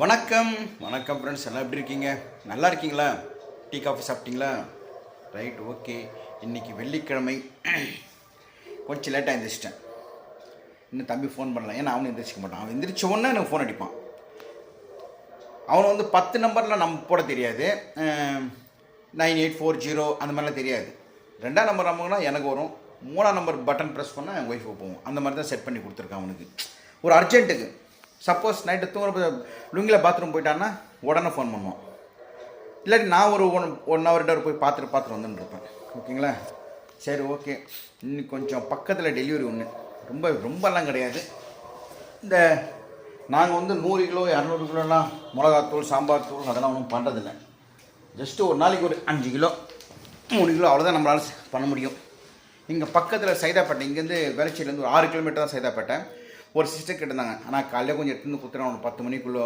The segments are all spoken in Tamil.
வணக்கம். வணக்கம் ஃப்ரெண்ட்ஸ் எல்லாம் எப்படி இருக்கீங்க? நல்லா இருக்கீங்களா? டீ காஃபி சாப்பிட்டீங்களா? ரைட் ஓகே இன்னைக்கு வெள்ளிக்கிழமை. கொஞ்சம் லேட்டாக எழுந்திரிச்சிட்டேன் இன்னும் தம்பி ஃபோன் பண்ணல. ஏன்னா அவனும் எந்திரிச்சிக்க மாட்டான். அவன் எந்திரிச்ச உடனே எனக்கு ஃபோன் அடிப்பான். அவனை வந்து பத்து நம்பரில் நம்ம போட தெரியாது. நைன் எயிட் ஃபோர் ஜீரோ அந்த மாதிரிலாம் தெரியாது. ரெண்டாம் நம்பர் நம்பர்னா எனக்கு வரும். மூணாம் நம்பர் பட்டன் ப்ரெஸ் பண்ணால் என் ஒய்ஃபுக்கு போவோம் அந்த மாதிரி தான் செட் பண்ணி கொடுத்துருக்கான் அவனுக்கு. ஒரு அர்ஜென்ட்டுக்கு சப்போஸ் நைட்டு தூங்குற லுங்கில் பாத்ரூம் போயிட்டான்னா உடனே ஃபோன் பண்ணுவோம். இல்லாட்டி நான் ஒரு ஒன் ஒன் ஹவர் டவர் போய் பார்த்துட்டு பார்த்துட்டு வந்துன்னு இருப்பேன். ஓகேங்களா? சரி ஓகே. இன்னும் கொஞ்சம் பக்கத்தில் டெலிவரி ஒன்று ரொம்ப ரொம்பலாம் கிடையாது. இந்த நாங்கள் வந்து நூறு கிலோ இரநூறு கிலோலாம் மிளகாத்தூள் சாம்பார் தூள் அதெல்லாம் ஒன்றும் பண்ணுறதில்ல ஜஸ்ட்டு ஒரு நாளைக்கு ஒரு அஞ்சு கிலோ மூணு கிலோ அவ்வளோதான் நம்மளால் பண்ண முடியும். இங்கே பக்கத்தில் சைதாப்பேட்டை இங்கேருந்து வேளச்சேரிலேருந்து ஒரு ஆறு கிலோமீட்டர் தான் சைதாப்பேட்டை. ஒரு சிஸ்டர் கேட்டிருந்தாங்க. ஆனால் காலையில் கொஞ்சம் எடுத்துன்னு கொடுத்துருவேன் அவனுக்கு பத்து மணிக்குள்ளே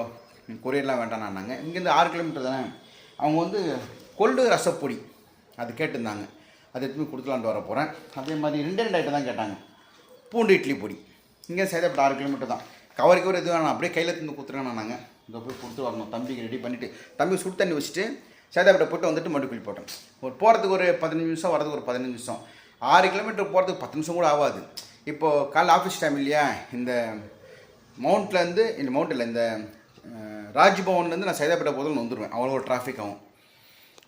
கொரியர்லாம் வேண்டாம்னாங்க இங்கேருந்து ஆறு கிலோமீட்டர் தானே. அவங்க வந்து கொள்ளு ரசப்பொடி. அது கேட்டிருந்தாங்க. அது எடுத்துன்னு கொடுத்துலான்ட்டு வர போகிறேன் அதே மாதிரி ரெண்டு ரெண்டு ஐட்டம் தான் கேட்டாங்க. பூண்டு இட்லி பொடி. இங்கே சேதப்பட்ட ஆறு கிலோமீட்டர் தான். கவர் கவர் எதுவும் வேணாம். அப்படியே கையில் தந்து கொடுத்துருவேன் நாங்கள் இங்கே போய் கொடுத்து வரணும் தம்பிக்கு ரெடி பண்ணிவிட்டு தம்பி சுடு தண்ணி வச்சுட்டு சேதாப்பட்ட போட்டு வந்துட்டு மறுபடியும் போட்டேன். போட்டோம் ஒரு போகிறதுக்கு ஒரு பதினஞ்சு நிமிஷம் வரதுக்கு ஒரு பதினஞ்சு நிமிஷம். ஆறு கிலோமீட்டர் போகிறதுக்கு பத்து நிமிஷம் கூட ஆகாது. இப்போது காலைல ஆஃபீஸ் டைம் இல்லையா? இந்த மவுண்ட்லேருந்து இந்த மவுண்டில் இந்த ராஜ்பவன்லேருந்து நான் சைதாப்பேட்டை போதும் வந்துடுவேன் அவ்வளோ ஒரு டிராஃபிக் ஆகும்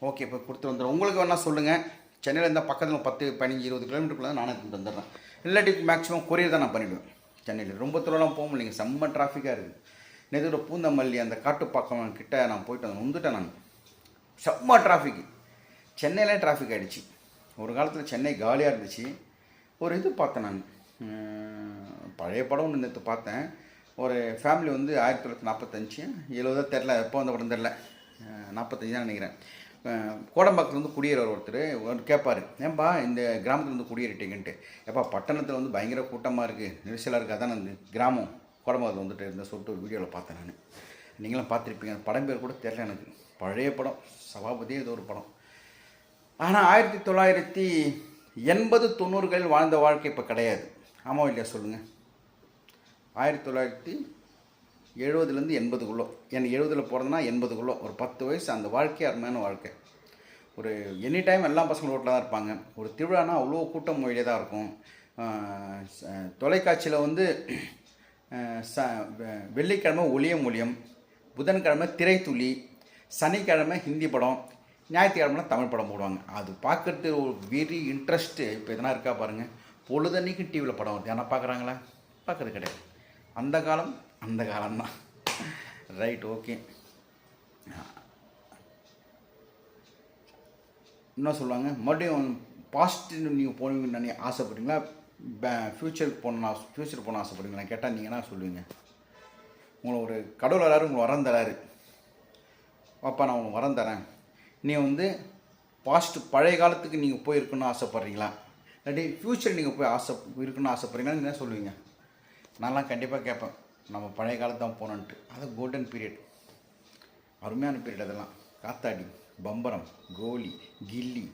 ஓகே இப்போ கொடுத்து வந்துடுறேன். உங்களுக்கு வேணால் சொல்லுங்கள் சென்னையில் இருந்தால் பக்கத்தில் பத்து பதினஞ்சு இருபது கிலோமீட்டருக்குள்ளே நானே கொண்டு வந்துடுறேன். இல்லாட்டி மேக்ஸிமம் கொரியர் தான் நான் பண்ணிவிடுவேன் சென்னையில். ரொம்ப தூரம்லாம் போக முடியலைங்க. செம்ம டிராஃபிக்காக இருக்குது. நெதுர பூந்தமல்லி அந்த காட்டுப்பாக்கம் கிட்ட நான் போயிட்டு வந்து வந்துட்டேன் நான். செம்ம டிராஃபிக்கு சென்னையிலே டிராஃபிக் ஆகிடுச்சு ஒரு காலத்தில் சென்னை காலியாக இருந்துச்சு. ஒரு இது பார்த்தேன் நான். பழைய படம் ஒன்று நேற்று பார்த்தேன். ஒரு ஃபேமிலி வந்து ஆயிரத்தி தொள்ளாயிரத்தி நாற்பத்தஞ்சு எழுபதோ தெரில எப்போ வந்த படம் தெரில நாற்பத்தஞ்சு தான் நினைக்கிறேன். கோடம்பாக்கத்துலேருந்து கோடம்பாக்கத்துல குடியேறவர் ஒருத்தர் ஒரு கேட்பார் ஏன்பா இந்த கிராமத்துலேருந்து குடியேறிட்டீங்கன்ட்டு. எப்பா பட்டணத்தில் வந்து பயங்கர கூட்டமாக இருக்குது நெரிசலாக இருக்குது அதான் அந்த கிராமம்? கோடம்பாக்கத்தில் வந்துட்டு இருந்தேன் சொல்லிட்டு ஒரு வீடியோவில் பார்த்தேன் நான். நீங்களும் பார்த்துருப்பீங்க அந்த படம் பேர் கூட தெரில எனக்கு. பழைய படம் சபாபதியே ஏதோ ஒரு படம். ஆனால் ஆயிரத்தி தொள்ளாயிரத்தி எண்பது தொண்ணூறுகளில் வாழ்ந்த வாழ்க்கை இப்போ கிடையாது. ஆமாம் இல்லையா சொல்லுங்கள் ஆயிரத்தி தொள்ளாயிரத்தி எழுபதுலேருந்து எண்பதுக்குள்ளோ. என் எழுபதில் பிறந்தனா எண்பதுக்குள்ளோ. ஒரு பத்து வயசு அந்த வாழ்க்கையை அருமையான வாழ்க்கை. ஒரு எனி டைம் எல்லா பசங்களும் ரோட்டில் தான் இருப்பாங்க. ஒரு திருவிழானா அவ்வளோ கூட்டம் மொழியே தான் இருக்கும். தொலைக்காட்சியில் வந்து ச வெ- வெள்ளிக்கிழமை ஒளியம் ஒளியம் புதன்கிழமை திரைத்துளி சனிக்கிழமை ஹிந்தி படம் ஞாயிற்றுக்கிழமைனா தமிழ் படம் போடுவாங்க. அது பார்க்குறது ஒரு வெரி இன்ட்ரெஸ்ட்டு இப்போ எதனா இருக்கா பாருங்கள் பொழுதன்னைக்கு டிவியில் படம் வருது. யாரா பார்க்குறாங்களா பார்க்கறது கிடையாது. அந்த காலம் அந்த காலம்தான். ரைட் ஓகே என்ன சொல்லுவாங்க? மறுபடியும் பாசிட்டிவ் நீங்கள் போனீங்கன்னு நினை ஆசைப்படுறீங்களா? ஃப்யூச்சருக்கு போகணும் ஃப்யூச்சர் போகணும் ஆசைப்படுறீங்களா? கேட்டால் நீங்கள் என்ன சொல்லுவீங்க? உங்களை ஒரு கடவுள் வராரு உங்களை வரம் தராரு. பாப்பா நான் உங்களுக்கு வரம் தரேன். நீ வந்து பாஸ்ட் பழைய காலத்துக்கு நீங்கள் போயிருக்கணும்னு ஆசைப்பட்றீங்களா? இல்லாட்டி ஃப்யூச்சர் நீங்கள் போய் ஆசை இருக்கணும்னு ஆசைப்பட்றீங்களா? என்ன சொல்லுவீங்க. நான்லாம் கண்டிப்பாக கேட்பேன். நம்ம பழைய காலத்து தான் போகணுன்ட்டு அது கோல்டன் பீரியட் அருமையான பீரியட் அதெல்லாம். காத்தாடி பம்பரம் கோலி கில்லி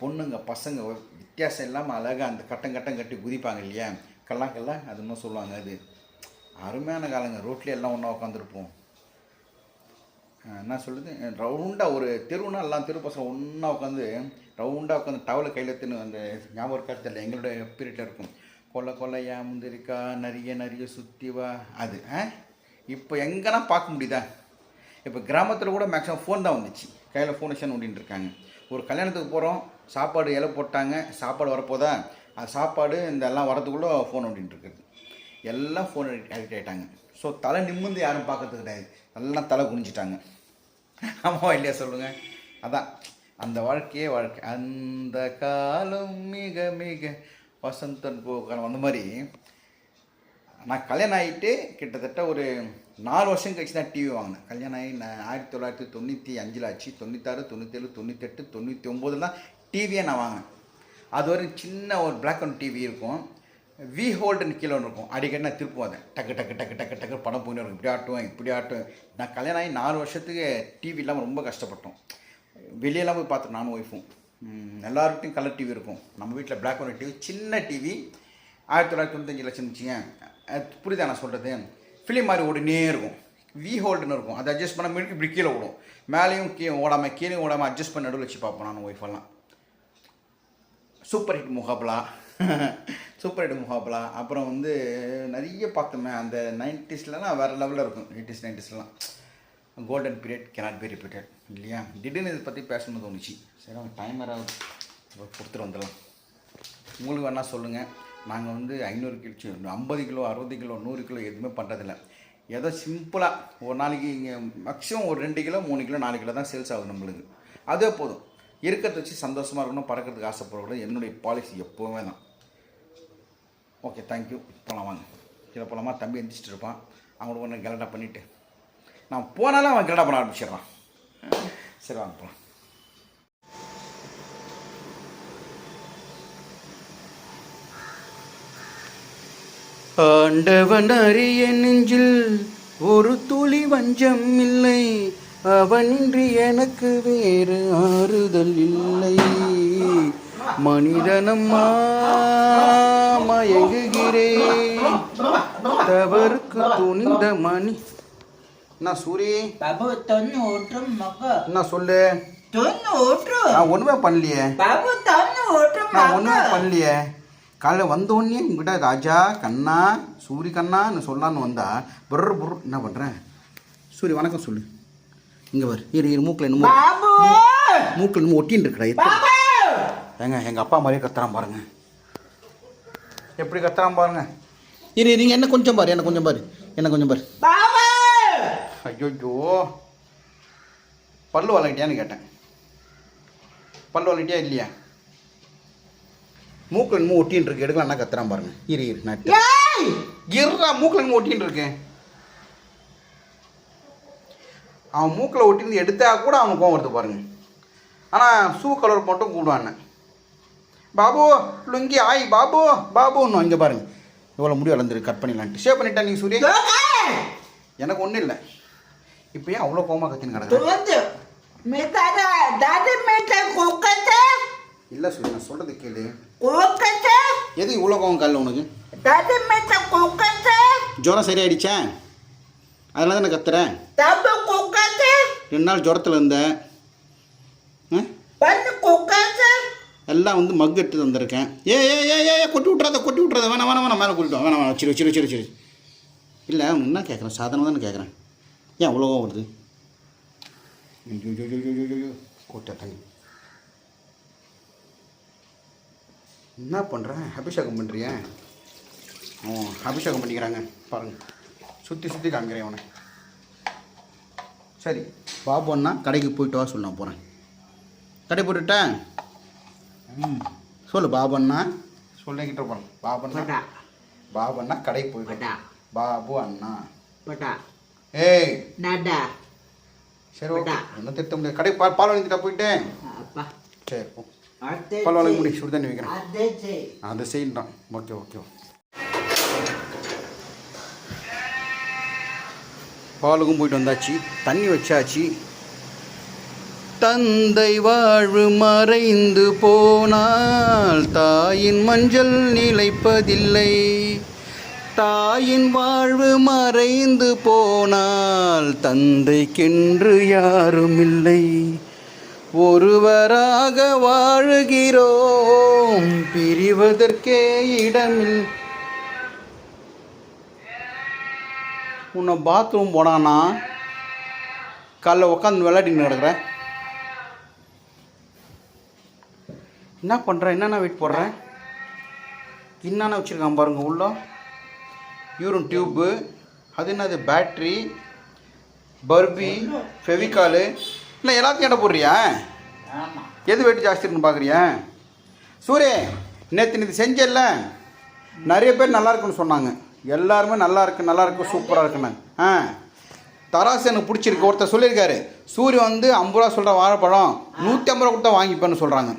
பொண்ணுங்க பசங்க வித்தியாசம் இல்லாமல் அழகாக அந்த கட்டம் கட்டம் கட்டி குதிப்பாங்க இல்லையா? கல்லாக்கல்ல அது இன்னும் சொல்லுவாங்க அது. அருமையான காலங்க. ரோட்லேயே எல்லாம் ஒன்றா உட்காந்துருப்போம் என்ன சொல்லுது ரவுண்டாக ஒரு தெருவுனா எல்லாம் தெரு பசங்க ஒன்றா உட்காந்து ரவுண்டாக உட்காந்து டவலை கையில் தின்னு அந்த ஞாபகம் இருக்காது தெரியல. எங்களுடைய பீரியடில் இருக்கும். கொல்லை கொல்லையா முந்திரிக்கா நிறைய நிறைய சுற்றிவா அது ஆ? இப்போ எங்கன்னா பார்க்க முடியுதா? இப்போ கிராமத்தில் கூட மேக்ஸிமம் ஃபோன் தான் வந்துச்சு. கையில் ஃபோன் வச்சு நோண்டின்னு இருக்காங்க. ஒரு கல்யாணத்துக்கு போகிறோம் சாப்பாடு இலை போட்டாங்க. சாப்பாடு வரப்போதா? அது சாப்பாடு இந்த எல்லாம் வரதுக்குள்ளே ஃபோன் நோண்டின்னு இருக்குது. எல்லாம் ஃபோன் அடிக்ட் ஆகிட்டாங்க ஸோ தலை நிமிர்ந்து யாரும் பார்க்கறது கிடையாது. எல்லாம் தலை குனிஞ்சிட்டாங்க. ஆமாவா இல்லையா? சொல்லுங்கள் அதான். அந்த வாழ்க்கையே வாழ்க்கை. அந்த காலம் மிக மிக வசந்தன் போகாலம் அந்த மாதிரி நான் கல்யாணம் ஆகிட்டு கிட்டத்தட்ட ஒரு நாலு வருஷம் கழிச்சு தான் டிவி வாங்கினேன். கல்யாணம் ஆகி நான் ஆயிரத்தி தொள்ளாயிரத்தி தொண்ணூற்றி அஞ்சில் ஆச்சு. தொண்ணூத்தாறு தொண்ணூற்றேழு தொண்ணூத்தெட்டு தொண்ணூற்றி ஒம்போதில் தான் டிவியே நான் வாங்கினேன். அது ஒரு சின்ன ஒரு பிளாக் அண்ட் டிவி இருக்கும். வி ஹோல்டுன்னு கீழே ஒன்று இருக்கும். அடிக்கடி நான் திருப்பும் அதை டக்கு டக்கு டக்கு டக்கு டக்கு படம் போயின்னு இருக்கும். இப்படி ஆட்டும் இப்படி ஆட்டும். நான் கல்யாணம் ஆகி நாலு வருஷத்துக்கு டிவி இல்லாமல் ரொம்ப கஷ்டப்பட்டோம். வெளியெல்லாம் போய் பார்த்தோம் நானும் ஒய்ஃபும் எல்லாருக்கிட்டையும் கலர் டிவி இருக்கும். நம்ம வீட்டில் பிளாக் அண்ட் ஒயிட் டிவி சின்ன டிவி ஆயிரத்தி தொள்ளாயிரத்தி தொண்ணூத்தஞ்சு லட்சம் வச்சுங்க புரியுதா நான் சொல்கிறது ஃபிலிம் மாதிரி ஓடினே இருக்கும். வி ஹோல்டுன்னு இருக்கும். அதை அட்ஜஸ்ட் பண்ண மீனுக்கு இப்படி கீழே ஓடும். மேலேயும் கீழே ஓடாமல் கீழே ஓடாமல் அட்ஜஸ்ட் பண்ண நடுவில் வச்சு பார்ப்போம் நான் ஒய்ஃபெல்லாம் super hit Mukabla super hit முகாப்லாம் அப்புறம் வந்து நிறைய பார்த்தோமே அந்த நைன்டிஸ்லலாம் வேறு லெவலில் இருக்கும். Eighties நைன்டிஸ்லாம் golden period cannot be repeated இல்லையா? திடீர்னு இதை பற்றி பேசணும்னு தோணுச்சு. சரி அவங்க டைமர் கொடுத்துட்டு வந்துடலாம். உங்களுக்கு வேணால் சொல்லுங்கள் நாங்கள் வந்து ஐநூறு கிலோ ஐம்பது கிலோ அறுபது கிலோ நூறு கிலோ எதுவுமே பண்ணுறதில்ல ஏதோ சிம்பிளாக ஒரு நாளைக்கு இங்கே மேக்ஸிமம் ஒரு ரெண்டு கிலோ மூணு கிலோ நாலு கிலோ தான் சேல்ஸ் ஆகுது நம்மளுக்கு. அதே போதும். இருக்கிறத வச்சு சந்தோஷமாக இருக்கணும் பறக்கிறதுக்கு ஆசைப்படக்கூடாது. என்னுடைய பாலிசி எப்போவுமே தான். ஓகே தேங்க்யூ போகலாம் வாங்க. கீழே போகலாமா தம்பி எந்திரிச்சிட்டு இருப்பான். அவங்களுக்கு ஒன்று கலட்டா பண்ணிவிட்டு நான் போனாலும் அவன் கலட்டா பண்ண ஆரம்பிச்சிடுறான். சரி வாங்க போகலாம் ஆண்டவன் அறிய நெஞ்சில் ஒரு துளி வஞ்சம் இல்லை. அவனின்றி எனக்கு வேறு ஆறுதல் இல்லை. மனிதனம்மா மயங்குகிறேன். தவறுக்கு துணிந்த மணி. நான் சூரி. பாபு தொன்னு ஓட்டும் நான் சொல்லு. தொன்னு நான் ஒண்ணுமே பண்ணலையே. பாபு தொன்னு ஓட்டும் நான் ஒண்ணுமே பண்ணலையே. காலைல வந்தோடனே உங்ககிட்ட ராஜா கண்ணா சூரி கண்ணான்னு சொல்லான்னு வந்தா புர் புர் என்ன பண்ணுறேன் சூரி வணக்கம் சொல்லு. இங்கே பாரு. இரு இரு மூக்கில் என்னமோ மூக்கில் என்னமோ ஒட்டின்னு இருக்கிறா ஏங்க எங்கள் அப்பா மாதிரியே கத்துறான் பாருங்க. எப்படி கத்துறான் பாருங்க. இரு நீங்கள் என்ன கொஞ்சம் பாரு என்ன கொஞ்சம் பாரு என்ன கொஞ்சம் பாரு. ஐயோ பல்லு வளர்கிட்டியான்னு கேட்டேன். பல்லு வளர்கிட்டியா இல்லையா? மூக்கில் என்னமோ ஒட்டின்னு இருக்கு. எடுக்கலாம் என்ன கத்துறான் பாருங்க. இரு இரு நான் இருறா மூக்கில் என்னமோ இருக்கேன் அவன் மூக்கில் ஒட்டிருந்து எடுத்தால் கூட அவன் கோவம் வருது பாருங்க. ஆனால் ஷூ கலர் மட்டும் கூப்பிடுவான் பாபு லுங்கி ஆய் பாபு பாபுன்னு இங்கே பாருங்க. இவ்வளோ முடி வளர்ந்துருக்கு கட் பண்ணிடலான்ட்டு. ஷேவ் பண்ணிட்டேன் நீங்கள் சூரிய? எனக்கு ஒன்றும் இல்லை. இப்போ ஏன் அவ்வளோ கோமா கத்தின்னு கிடக்கு இல்லை சொல்லி நான் சொல்கிறது கேளு. எது இவ்வளோ கோவம் கல் உனக்கு? ஜுரம் சரியாயிடுச்சேன் அதனால தானே கத்துறேன். ரெண்டு நாள் ஜுரத்தில் இருந்தேன். எல்லாம் வந்து மக் எடுத்து வந்திருக்கேன். ஏ ஏ ஏ ஏ கொட்டி விட்றாத கொட்டி விட்றாத வேணாம் வேணாம் வேணாம் மேலே கொட்டிட்டோம் வேணாம் வேணாம். சிறு சிறு சரி சிறு இல்லை என்ன கேட்குறேன் சாதனம் தானே கேட்குறேன் ஏன் அவ்வளோவா வருது? கொட்டாட்டாங்க என்ன பண்ணுறேன் அபிஷேகம் பண்ணுறியா அவன் அபிஷேகம் பண்ணிக்கிறாங்க. பாருங்கள் சுற்றி சுற்றி காமிக்கிறேன் உனக்கு சரி பாப்போன்னா கடைக்கு போயிட்டு வா சொல்ல போகிறேன் கடை போட்டுட்டேன் ம். சொல்லு பாபண்ணா சொல்லிக்கிட்டு போகிறேன் பாபண்ணா பாபண்ணா கடைக்கு போயிட்டு பாபு அண்ணா. ஏய். சரி ஓகே. ஒன்றும் திட்ட முடியாது. கடை பால் பால் வாங்கிட்டா போயிட்டேன். சரி போ. பால் வாங்கி முடி சுடுதண்ணி வைக்கிறேன். அதை செய்யலாம் ஓகே ஓகே. பாலுக்கும் போயிட்டு வந்தாச்சு தண்ணி வச்சாச்சு. தந்தை வாழ்வு மறைந்து போனால் தாயின் மஞ்சள் நிலைப்பதில்லை. தாயின் வாழ்வு மறைந்து போனால் தந்தைக்கென்று யாரும் இல்லை ஒருவராக வாழுகிறோம் பிரிவதற்கே இடமில்லை உன்னை பாத்ரூம் போனானா காலைல உட்காந்து விளையாடின்னு கிடக்குற. என்ன பண்ணுற என்னென்ன வெயிட் போடுறேன் என்னென்ன வச்சுருக்கான் பாருங்க உள்ள. யூரின் டியூப்பு அது என்னது பேட்ரி பர்பி ஃபெவிகாலு இல்லை எல்லாத்தையும் எடை போடுறியா? எது வெயிட் ஜாஸ்தி இருக்குன்னு பார்க்குறியா சூரிய நேற்று நீ செஞ்சல நிறைய பேர் நல்லா இருக்குன்னு சொன்னாங்க. எல்லாருமே நல்லா இருக்கு நல்லா இருக்கு சூப்பராக இருக்குன்னு. ஆ. தராசு எனக்கு பிடிச்சிருக்கு. ஒருத்தர் சொல்லியிருக்காரு சூரிய வந்து ஐம்பது ரூபா சொல்கிற வாழைப்பழம் நூற்றி ஐம்பது ரூபா கொடுத்தா வாங்கிப்பேன்னு சொல்கிறாங்க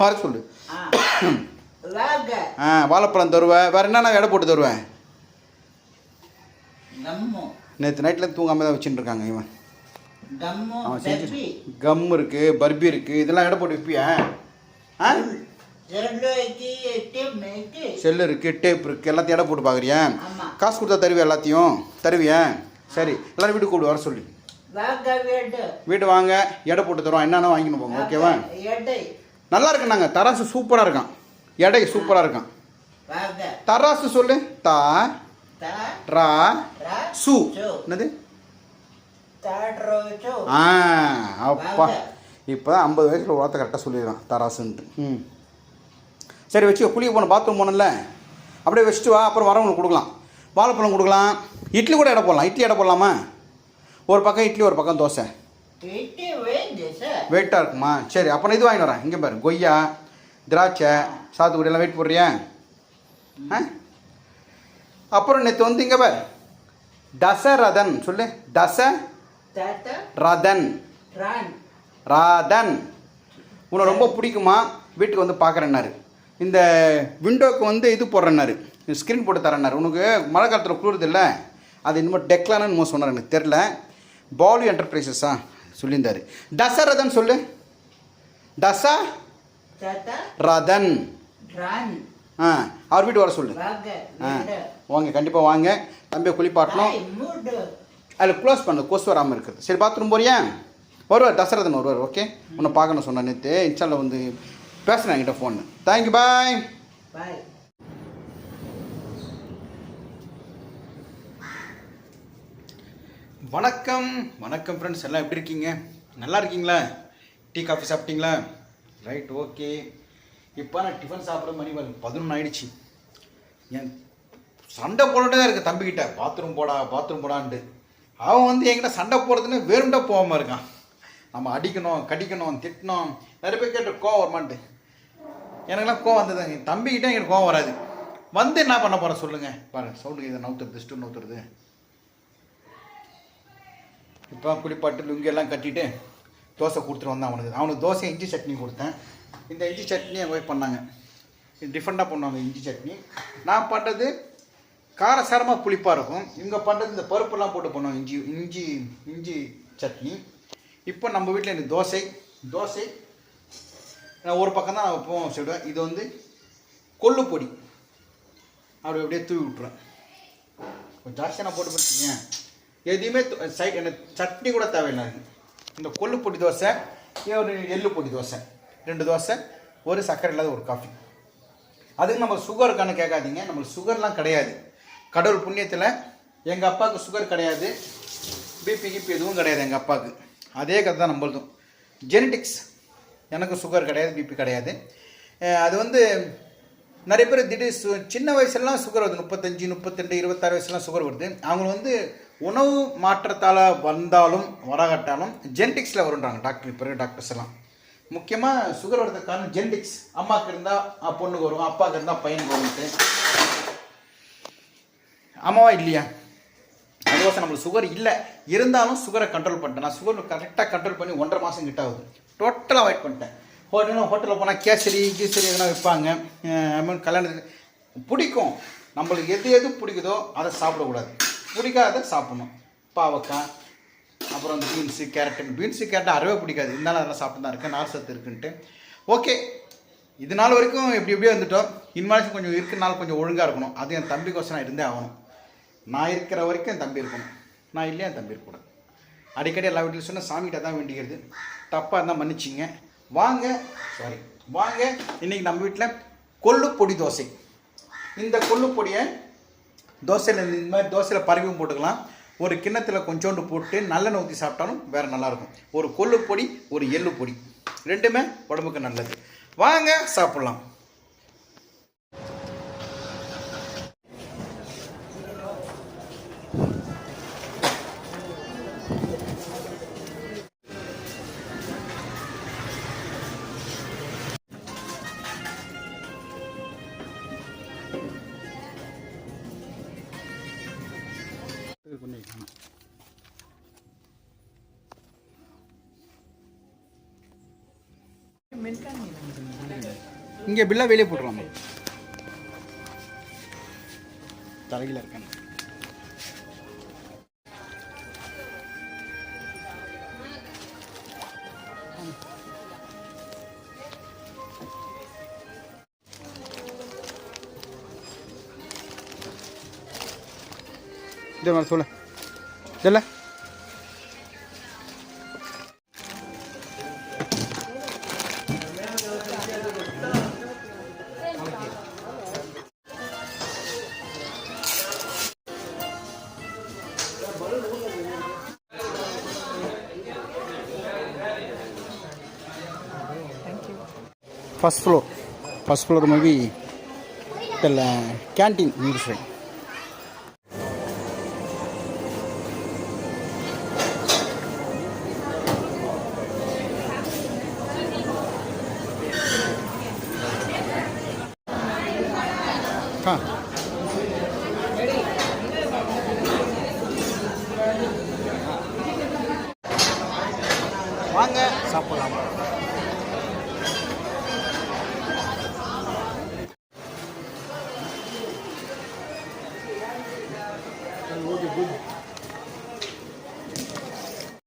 வர சொல்லு. ஆ. வாழைப்பழம் தருவேன் வேறு என்னென்ன எடை போட்டு தருவேன் நேற்று நைட்டில் தூங்காமல் தான் வச்சுட்டு இருக்காங்க இவன். அவன் செஞ்சு கம் இருக்குது பர்பி இருக்குது இதெல்லாம் எடை போட்டு விற்பியா ஆ? செல்லு இருக்கு டேப் இருக்கு எல்லாத்தையும் இடம் போட்டு பார்க்குறியா காசு கொடுத்தா தருவியா எல்லாத்தையும் தருவியா சரி எல்லாரும் வீடு கூப்பிடு வர சொல்லி வீடு வாங்க எடை போட்டு தரோம் என்னென்ன வாங்கின்னு போங்க ஓகேவா நல்லா இருக்கு நாங்கள் தராசு சூப்பராக இருக்கான் எடை சூப்பராக இருக்கான் தராசு சொல்லு தா ரா சு என்னது ஆ அப்பா இப்போ தான் ஐம்பது வயசில் வார்த்தை கரெக்டாக சொல்லிடுறான் தராசுன்ட்டு ம் சரி வச்சு குளிக்க போன பாத்ரூம் போனல அப்படியே வச்சுட்டு வா அப்புறம் வரவங்களுக்கு கொடுக்கலாம். வாழைப்பழம் கொடுக்கலாம். இட்லி கூட இடம் போடலாம். இட்லி இடம் போடலாமா? ஒரு பக்கம் இட்லி ஒரு பக்கம் தோசை. வெயிட்டாக இருக்குமா? சரி அப்புறம் இது வாங்கிட்டு வரேன். இங்கே பாரு கொய்யா திராட்சை சாத்துக்குடி எல்லாம் வெயிட் போடுறியா? ஆ? அப்புறம் நேற்று வந்து இங்கே பாரு தசரதன் சொல்லு. தச ரதன். ராதன். உன்னை ரொம்ப பிடிக்குமா? வீட்டுக்கு வந்து பார்க்குறேன்னாரு. இந்த விண்டோக்கு வந்து இது போடுறேன்னாரு. ஸ்க்ரீன் போட்டு தரேன்னாரு. உனக்கு மழை காலத்தில் குளிருது இல்லை அது இன்னும் டெக்லானு என்னமோ சொன்னார் எனக்கு தெரில பாலு என்டர்பிரைசஸா சொல்லியிருந்தார். தசரதன் சொல்லு. டசா ரதன். ஆ அவர் வீட்டு வர சொல்லு. ஆ வாங்க கண்டிப்பாக வாங்க. தம்பியை குளிப்பாட்டணும் அதில் க்ளோஸ் பண்ணு கொசு வராமல் இருக்குது. சரி பாத்ரூம் போறியா? வருவார் தசரதன் வருவார் ஓகே உன்னை பார்க்கணும் சொன்னேன் நேற்று இன்ஷால்ல வந்து பேசுகிறேன் என்கிட்ட ஃபோன் தேங்க்யூ பாய் బాయ్ வணக்கம். வணக்கம் ஃப்ரெண்ட்ஸ் எல்லாம் எப்படி இருக்கீங்க? நல்லா இருக்கீங்களா? டீ காஃபி சாப்பிட்டீங்களா? ரைட் ஓகே இப்போ நான் டிஃபன் சாப்பிட்ற மணி பதினொன்று ஆயிடுச்சு. என் சண்டை போட்டுட்டே தான் இருக்கு தம்பிக்கிட்ட. பாத்ரூம் போடா பாத்ரூம் போடான்ட்டு. அவன் வந்து என்கிட்ட சண்டை போடுறதுன்னு வெறுண்டா போகாமல் இருக்கான். நம்ம அடிக்கணும் கடிக்கணும் திட்டணும். நிறைய பேர் கேட்டு கோவம் வரமான்ட்டு எனக்குலாம் கோவம் வந்தது. என் தம்பிக்கிட்டே எனக்கு கோவம் வராது. வந்து என்ன பண்ண போகிறேன் சொல்லுங்கள் பாரு சவுண்டு இதை நவுத்துறது ஸ்டூ நவுத்துறது. இப்போ குளிப்பாட்டு லுங்கியெல்லாம் கட்டிட்டு தோசை கொடுத்துட்டு வந்தான் அவனுக்கு. அவனுக்கு தோசை இஞ்சி சட்னி கொடுத்தேன். இந்த இஞ்சி சட்னி அவங்க போய் பண்ணாங்க டிஃப்ரெண்ட்டாக பண்ணுவாங்க இஞ்சி சட்னி. நான் பண்ணுறது காரசாரமாக புளிப்பாக இருக்கும். இவங்க பண்ணுறது இந்த பருப்புலாம் போட்டு பண்ணுவோம் இஞ்சி இஞ்சி இஞ்சி சட்னி. இப்போ நம்ம வீட்டில் எனக்கு தோசை தோசை நான் ஒரு பக்கம் தான் எப்பவும் சொல்லுவேன் இது வந்து கொள்ளு பொடி அப்படி அப்படியே தூவி விட்ருவேன் கொஞ்சம் ஜாஸ்தியாக நான் போட்டு பண்ணிட்டீங்க எதையுமே சைட் எனக்கு சட்னி கூட தேவையில்லை. இந்த கொள்ளு பொடி தோசை ஒரு எள்ளு பொடி தோசை ரெண்டு தோசை ஒரு சர்க்கரை இல்லாத ஒரு காஃபி அதுக்கு நம்ம சுகர் இருக்கான்னு கேட்காதீங்க. நம்மளுக்கு சுகர்லாம் கிடையாது. கடவுள் புண்ணியத்தில் எங்கள் அப்பாவுக்கு சுகர் கிடையாது. பிபி கிபி எதுவும் கிடையாது எங்கள் அப்பாவுக்கு. அதே கதை தான் நம்மளதும் ஜெனட்டிக்ஸ் எனக்கு சுகர் கிடையாது பிபி கிடையாது. அது வந்து நிறைய பேர் திடீர் சு சின்ன வயசுலலாம் சுகர் வருது. முப்பத்தஞ்சு முப்பத்தெண்டு இருபத்தாறு வயசுலாம் சுகர் வருது. அவங்க வந்து உணவு மாற்றத்தால் வந்தாலும் வரகட்டாலும் ஜென்டிக்ஸில் வருன்றாங்க டாக்டர் இப்போ டாக்டர்ஸ் எல்லாம். முக்கியமாக சுகர் வரதுக்கு காரணம் ஜென்டிக்ஸ் அம்மாவுக்கு இருந்தால் பொண்ணுக்கு வரும். அப்பாவுக்கு இருந்தால் பையனுக்கு வரும்ட்டு ஆமாவா இல்லையா? அதுவாசம் நம்மளுக்கு சுகர் இல்லை. இருந்தாலும் சுகரை கண்ட்ரோல் பண்ணிட்டேன். நான் சுகர் கரெக்டாக கண்ட்ரோல் பண்ணி ஒன்றரை மாதம் கிட்ட ஆகுது. டோட்டலாக அவாய்ட் பண்ணிட்டேன். ஹோட்டலில் ஹோட்டலில் போனால் கேசரி கீசரி எதனா விற்பாங்க. மீன் கல்யாணத்துக்கு பிடிக்கும். நம்மளுக்கு எது எது பிடிக்குதோ அதை சாப்பிடக்கூடாது. பிடிக்காத சாப்பிடணும். பாவக்காய் அப்புறம் பீன்ஸு கேரட்டு. பீன்ஸு கேரட் அறவே பிடிக்காது. இருந்தாலும் அதெல்லாம் சாப்பிட்டு தான் இருக்கேன். நார் சத்து இருக்குன்ட்டு. ஓகே. இது நாள் வரைக்கும் எப்படி எப்படியோ வந்துட்டோம் இனிமேல் கொஞ்சம் இருக்கிறனால கொஞ்சம் ஒழுங்காக இருக்கணும். அது என் தம்பிக்கோசம் நான் இருந்தே ஆகணும். நான் இருக்கிற வரைக்கும் என் தம்பி இருக்கணும். நான் இல்லையா என் தம்பி இருக்கக்கூடாது. அடிக்கடி எல்லா வீட்டிலும் சொன்னால் சாமிகிட்ட தான் வேண்டிக்கிறது. தப்பாக இருந்தால் மன்னிச்சிங்க. வாங்க சாரி வாங்க. இன்றைக்கி நம்ம வீட்டில் கொள்ளு பொடி தோசை. இந்த கொள்ளு பொடியை தோசையில் இந்த மாதிரி தோசையில் பரவியும் போட்டுக்கலாம். ஒரு கிண்ணத்தில் கொஞ்சோண்டு போட்டு நல்லெண்ணெய் ஊற்றி சாப்பிட்டாலும் வேறு நல்லாயிருக்கும். ஒரு கொள்ளு பொடி ஒரு எள்ளு பொடி ரெண்டுமே உடம்புக்கு நல்லது. வாங்க சாப்பிட்லாம். இங்கே பில்லா வெளியே போட்டுருவாங்க. தலையில் இருக்காங்க சொல்ல சொல்ல சொல்லு first floor first floor maybe canteen మీరు ఫ్రెండ్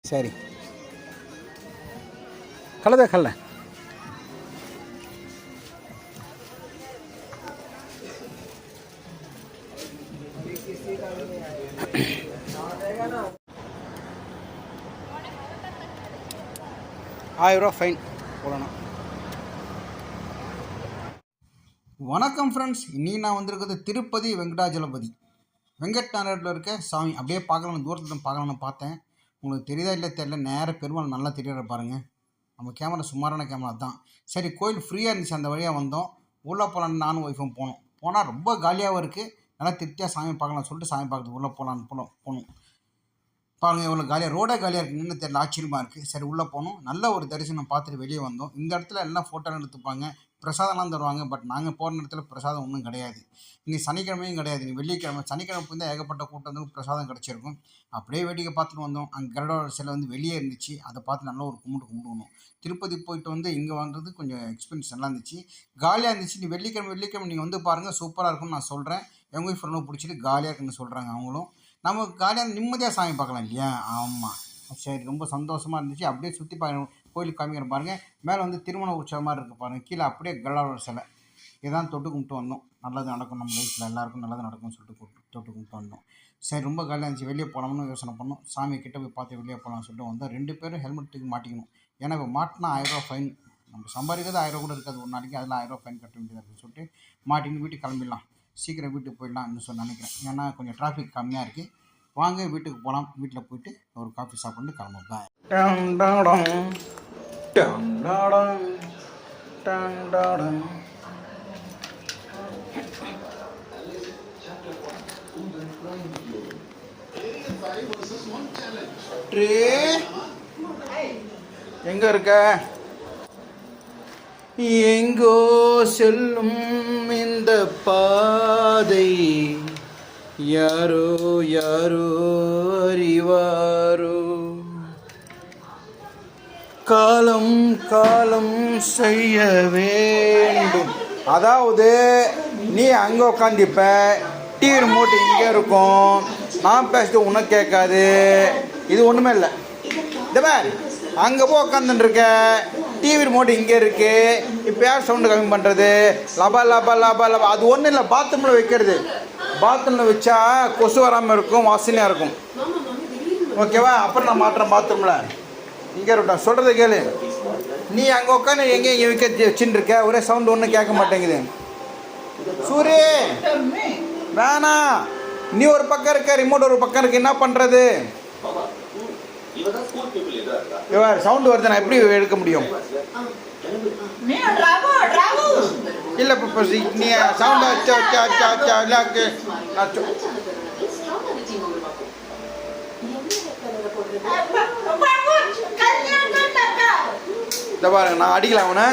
சரி. கலத கல்ல ஆயிரரூவா ஃபைன் போடணும். வணக்கம் ஃப்ரெண்ட்ஸ் இன்னைக்கு நான் வந்திருக்கிறது திருப்பதி வெங்கடாஜலபதி. வெங்கட் நாராயணில் இருக்க சாமி. அப்படியே பார்க்கலாம் தூரத்தில் பார்க்கலாம்னு பார்த்தேன். உங்களுக்கு தெரியுதா இல்லை தெரியல. நேராக பெருமாள் நல்லா தெரியற பாருங்கள் நம்ம கேமரா சுமாரான கேமரா தான் சரி கோயில் ஃப்ரீயாக இருந்துச்சு. அந்த வழியாக வந்தோம். உள்ளே போகலான்னு நானும் ஒய்ஃபும் போனோம். போனால் ரொம்ப காலியாகவும் இருக்குது நல்லா திருப்தியாக சாமி பார்க்கலாம்னு சொல்லிட்டு சாமி பார்க்குறது உள்ளே போகலான்னு போனோம் போனோம். பாருங்க எவ்வளோ காலியாக ரோடே காலியாக இருக்குது நின்று தெரியல. ஆச்சரியமாக இருக்குது சரி உள்ளே போனோம். நல்ல ஒரு தரிசனம் பார்த்துட்டு வெளியே வந்தோம். இந்த இடத்துல எல்லாம் ஃபோட்டோலாம் எடுத்துப்பாங்க. பிரசாதம்லாம் தருவாங்க. பட் நாங்கள் போகிற இடத்துல பிரசாதம் ஒன்றும் கிடையாது. இன்னைக்கு சனிக்கிழமையும் கிடையாது. நீ வெள்ளிக்கிழமை சனிக்கிழமை வந்து ஏகப்பட்ட கூட்டம் வந்து பிரசாதம் கிடச்சிருக்கும். அப்படியே வேடிக்கை பார்த்துட்டு வந்தோம். அங்கே கருடோட சிலை வந்து வெளியே இருந்துச்சு. அதை பார்த்து நல்லா ஒரு கும்பிட்டு கும்பிடுவோம் திருப்பதி போயிட்டு வந்து இங்கே வந்தது கொஞ்சம் எக்ஸ்பீரியன்ஸ் நல்லா இருந்துச்சு. காலியாக இருந்துச்சு. நீ வெள்ளிக்கிழமை வெள்ளிக்கிழமை நீங்கள் வந்து பாருங்கள் சூப்பராக இருக்கும்னு நான் சொல்கிறேன் எங்கள் ஒய்ஃப் ரொம்ப பிடிச்சிட்டு காலியாக இருக்குன்னு சொல்கிறாங்க அவங்களும். நம்ம காலியாக நிம்மதியாக சாமி பார்க்கலாம் இல்லையா? ஆமாம் சரி ரொம்ப சந்தோஷமாக இருந்துச்சு. அப்படியே சுற்றி பார்க்கணும் கோயிலுக்கு காமிக்கிறேன் பாருங்கள் மேலே வந்து திருமண உற்சவம் மாதிரி இருக்குது பாருங்கள் கீழே அப்படியே கல்லாரோட சிலை. இதான் தொட்டு கும்பிட்டு வந்தோம். நல்லது நடக்கும் நம்ம லைஃப்பில் எல்லாருக்கும் நல்லது நடக்கும்னு சொல்லிட்டு கூப்பிட்டு தொட்டு கும்பிட்டு வந்தோம். சரி ரொம்ப காலையில் இருந்துச்சு. வெளியே போகலாம்னு யோசனை பண்ணோம். சாமி கிட்ட போய் பார்த்து வெளியே போகலாம்னு சொல்லிட்டு வந்தோம். ரெண்டு பேரும் ஹெல்மெட் தூக்கி மாட்டிக்கணும். ஏன்னா இப்போ மாட்டினா ஆயிரரூவா ஃபைன் நம்ம சம்பாதிக்கிறது ஆயிரம் கூட இருக்காது. ஒரு நாளைக்கு அதில் ஆயிரரூவா ஃபைன் கட்ட வேண்டியதாக இருக்குன்னு சொல்லிட்டு மாட்டின்னு வீட்டுக்கு கிளம்பிடலாம். சீக்கிரம் வீட்டுக்கு போயிடலாம்னு சொல்லி நினைக்கிறேன். ஏன்னா கொஞ்சம் டிராஃபிக் கம்மியாக இருக்குது வாங்க வீட்டுக்கு போகலாம் வீட்டில் போயிட்டு ஒரு காஃபி சாப்பிட்டு கிளம்ப பாய் எங்க இருக்க? எங்கோ செல்லும் இந்த பாதை யாரோ யாரோ அறிவாரோ? காலம் காலம் செய்ய வேண்டும். அதாவது நீ அங்கே உட்காந்துப்ப டிவி ரிமோட் இங்கே இருக்கும். நான் பேசிட்டு உனக்கு கேட்காது. இது ஒன்றுமே இல்லை. இந்த மாதிரி அங்கே போய் உட்காந்துருக்க டிவி ரிமோட் இங்கே இருக்கு. இப்போ யார் சவுண்டு கம்மி பண்ணுறது லபா லபா லபா லபா. அது ஒன்றும் இல்லை பாத்ரூமில் வைக்கிறது. பாத்ரூமில் வச்சா கொசு வராமல் இருக்கும் வாசனையாக இருக்கும். ஓகேவா? அப்புறம் நான் மாட்டுறேன் பாத்ரூமில் இங்கே இருக்கட்டும். சொல்கிறத கேளு. நீ அங்கே உட்காந்து எங்கே இங்கே வைக்க வச்சுட்டு இருக்க ஒரே சவுண்டு ஒன்றும் கேட்க மாட்டேங்குது. சூரி! வேணாம் நீ ஒரு பக்கம் இருக்க ரிமோட் ஒரு பக்கம் இருக்கு என்ன பண்ணுறது இவர் சவுண்டு வருது நான் எப்படி எடுக்க முடியும்? இல்லை இப்போ நீ சவுண்டு அச்சா அச்சா அச்சா அச்சா இல்லை நான் சொ- இந்த பாருங்க நான் அடிக்கல அவனை.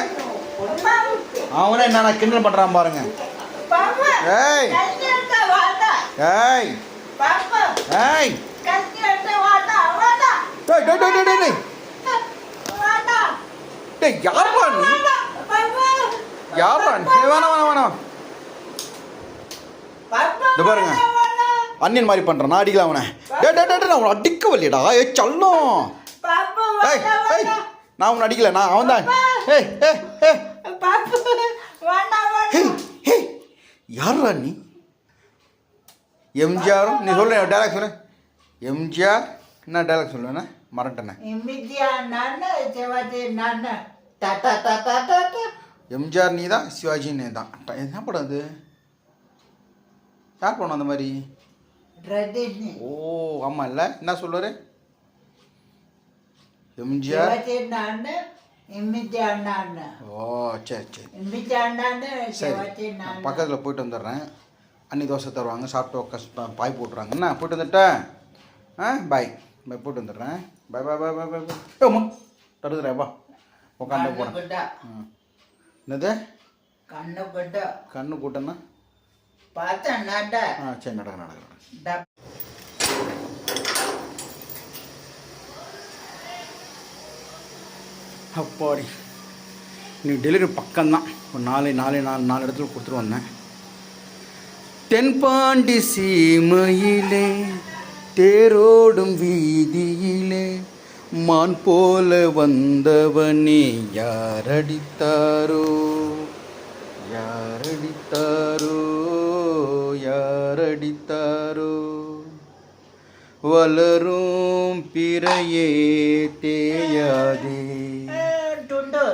அவனே என்ன கிண்டல் பண்ணுறான் பாருங்க. ஏய். ஏய். ஏய். டேய் டேய் டேய் டேய், டேய் டேய். டேய் யாரா நீ? யாரா நீ? வேணாம் வேணாம் வேணாம். இந்த பாருங்க. அண்ணன் மாதிரி பண்ணுறான் நான் அடிக்கல அவனை. டேய் டேய் டேய் நான் அவனை அடிக்க ஏ சல்லம். ஏய் ஏய். நான் அவனை அடிக்கல நான் அவன் தான் ஏய் ஏய் யாரா நீ? எம்ஜிஆரும் நீ சொல்ல டேரக்ட் சொல்லு. எம்ஜிஆர் என்ன டைலாக் சொல்லுவேண்ணே மறட்டண்ணே எம்ஜிஆர் நீ தான் சிவாஜி நீ தான் என்ன படம் அது? யார் படம் அந்த மாதிரி? ஓ ஆமாம் இல்லை என்ன சொல்லுவார்? எம்ஜிஆர்? ஓ சரி சரி. நானு பக்கத்தில் போயிட்டு வந்துடுறேன். அன்னி தோசை தருவாங்க சாப்பிட்டு பாய் போட்டுறாங்க. என்ன போயிட்டு வந்துட்டேன்? ஆ பாய். பாய் போயிட்டு வந்துடுறேன். பாய் பாய் பாய் பாய் பாய் பாய். அம்மா தருதுறேன் வா. உட்காந்து போகிறேன் கண்ணுக்குட்டா என்னது? கண்ணுக்குட்டா கண்ணு கூட்டன்னா? பார்த்தேன் நாட்டா ஆ சரி நடக்க நடக்க நடக்க டப் அப்பாடி. நீ டெலிவரி பக்கம்தான். ஒரு நாலு நாலு நாலு நாலு இடத்துல கொடுத்துட்டு வந்தேன். தென்பாண்டி சீமையிலே தேரோடும் வீதியிலே மான் போல வந்தவனே யாரடித்தாரோ? யாரடித்தாரோ? யாரடித்தாரோ? வளரும் பிறையே தேயாதே.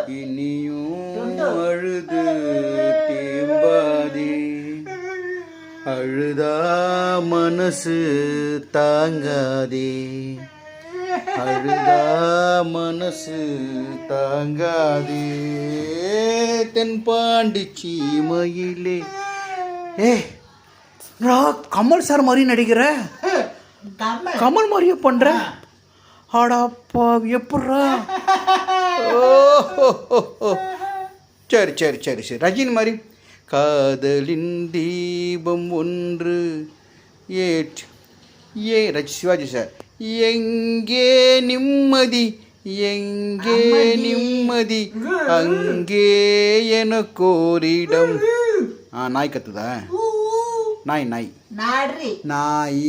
இனியும் அழுது தேம்பாதே. அழுதா மனசு தாங்காதே. அழுதா மனசு தாங்காதே. தென்பாண்டி சீமையிலே. ஏ கமல் சார் மாதிரி நடிக்கிற? கமல். மாதிரியே பண்ற? ஆடாப்பா எப்பட்றா? ஓ சரி சரி சரி சரி. ரஜினி மாதிரி காதலின் தீபம் ஒன்று ஏற்று. ஏ ரஜ் சிவாஜி சார். எங்கே நிம்மதி எங்கே நிம்மதி அங்கே எனக்கோரிடம் ஆ நாய் கத்துதா? நாய் நாய். நாய்.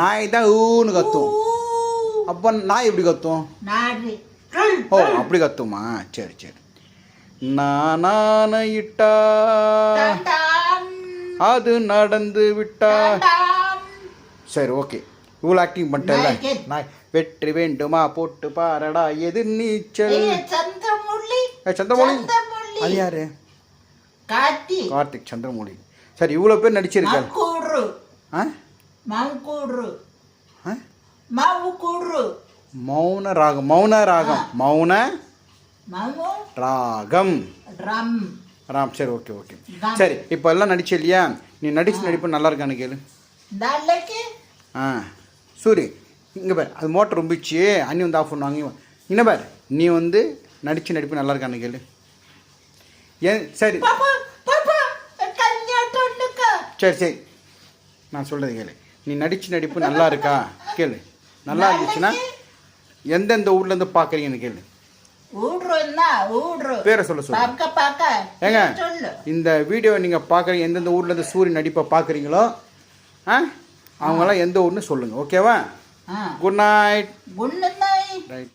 நாய் தான் ஊன்னு கத்தும். அப்போ நாய் எப்படி கத்தும்? ஓ அப்படி கத்துமா? சரி சரி. நானான இட்டா. அது நடந்து விட்டா. சரி ஓகே. இவ்வளோ ஆக்டிங் பண்ணிட்டல நாய் வெற்றி வேண்டுமா? போட்டு பாரடா. எதிர் நீச்சல்? சந்திரமௌழி அது யாரு? காத்தி கார்த்திக் சந்திரமௌழி சரி இவ்வளோ பேர் நடிச்சிருக்காரு ஆ? மங்கூடு ஆ? மவுக்கூடு மௌன ராகம் மௌன ராகம் மௌன ராகம். ரம். சரி ஓகே ஓகே. சரி இப்போ எல்லாம் நடிச்ச இல்லையா? நீ நடிச்சு நடிப்பு நல்லா இருக்கான்னு கேளு. ஆ. சூரி இங்கே பார் அது மோட்டர் ரொம்பிச்சு அண்ணி வந்து ஆஃப் பண்ணுவாங்க. இங்கே பார் நீ வந்து நடிச்சு நடிப்பு நல்லா இருக்கான்னு கேளு. ஏன் சரி. சரி சரி. நான் சொல்கிறது கேளு. நீ நடிச்சு நடிப்பு நல்லா இருக்கா? கேளு. நல்லா இருந்துச்சுன்னா எந்தெந்த ஊர்லேருந்து பார்க்குறீங்கன்னு கேளு. பேரை சொல்ல சொல்லு. ஏங்க இந்த வீடியோ நீங்கள் பார்க்குறீங்க எந்தெந்த ஊர்லேருந்து சூரிய நடிப்பை பார்க்குறீங்களோ ஆ? அவங்களாம் எந்த ஊர்னு சொல்லுங்கள் ஓகேவா? குட் நைட் குண்டு நாய் ரைட்